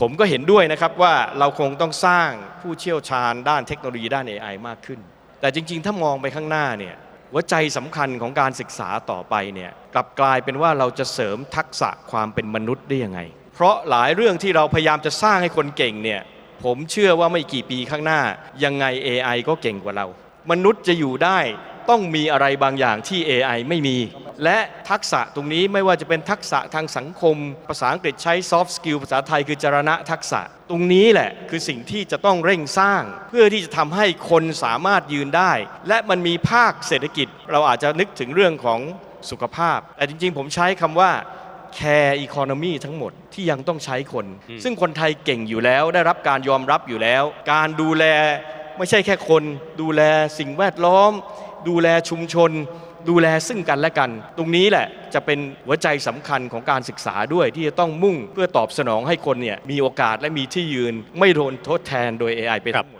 ผมก็เห็นด้วยนะครับว่าเราคงต้องสร้างผู้เชี่ยวชาญด้านเทคโนโลยีด้าน AI มากขึ้น แต่จริง ๆ ถ้ามองไปข้างหน้าเนี่ยหัวใจสำคัญของการศึกษาต่อไปเนี่ยกลับกลายเป็นว่าเราจะเสริมทักษะความเป็นมนุษย์ได้ยังไง เพราะหลายเรื่องที่เราพยายามจะสร้างให้คนเก่งเนี่ยผมเชื่อว่าไม่กี่ปีข้างหน้า ยังไง AI ก็เก่งกว่าเรา มนุษย์จะอยู่ได้ต้องมีอะไรบางอย่างที่ AI ไม่มี และทักษะตรงนี้ไม่ว่าจะเป็นทักษะทางสังคม ภาษาอังกฤษใช้ soft skill ภาษาไทยคือจรณะทักษะ ตรงนี้แหละคือสิ่งที่จะต้องเร่งสร้าง เพื่อที่จะทำให้คนสามารถยืนได้ และมันมีภาคเศรษฐกิจ เราอาจจะนึกถึงเรื่องของสุขภาพ แต่จริงๆ ผมใช้คำว่า care economy ทั้งหมดที่ยังต้องใช้คน ซึ่งคนไทยเก่งอยู่แล้วได้รับการยอมรับอยู่แล้ว การดูแล ไม่ใช่แค่คน ดูแลสิ่งแวดล้อม ดูแลชุมชน ดูแลซึ่งกันและกัน ตรงนี้แหละจะเป็นหัวใจสำคัญของการศึกษาด้วยที่จะต้องมุ่งเพื่อตอบสนองให้คนเนี่ยมีโอกาสและมีที่ยืน ไม่โดนทดแทนโดย AI ไปทั้งหมด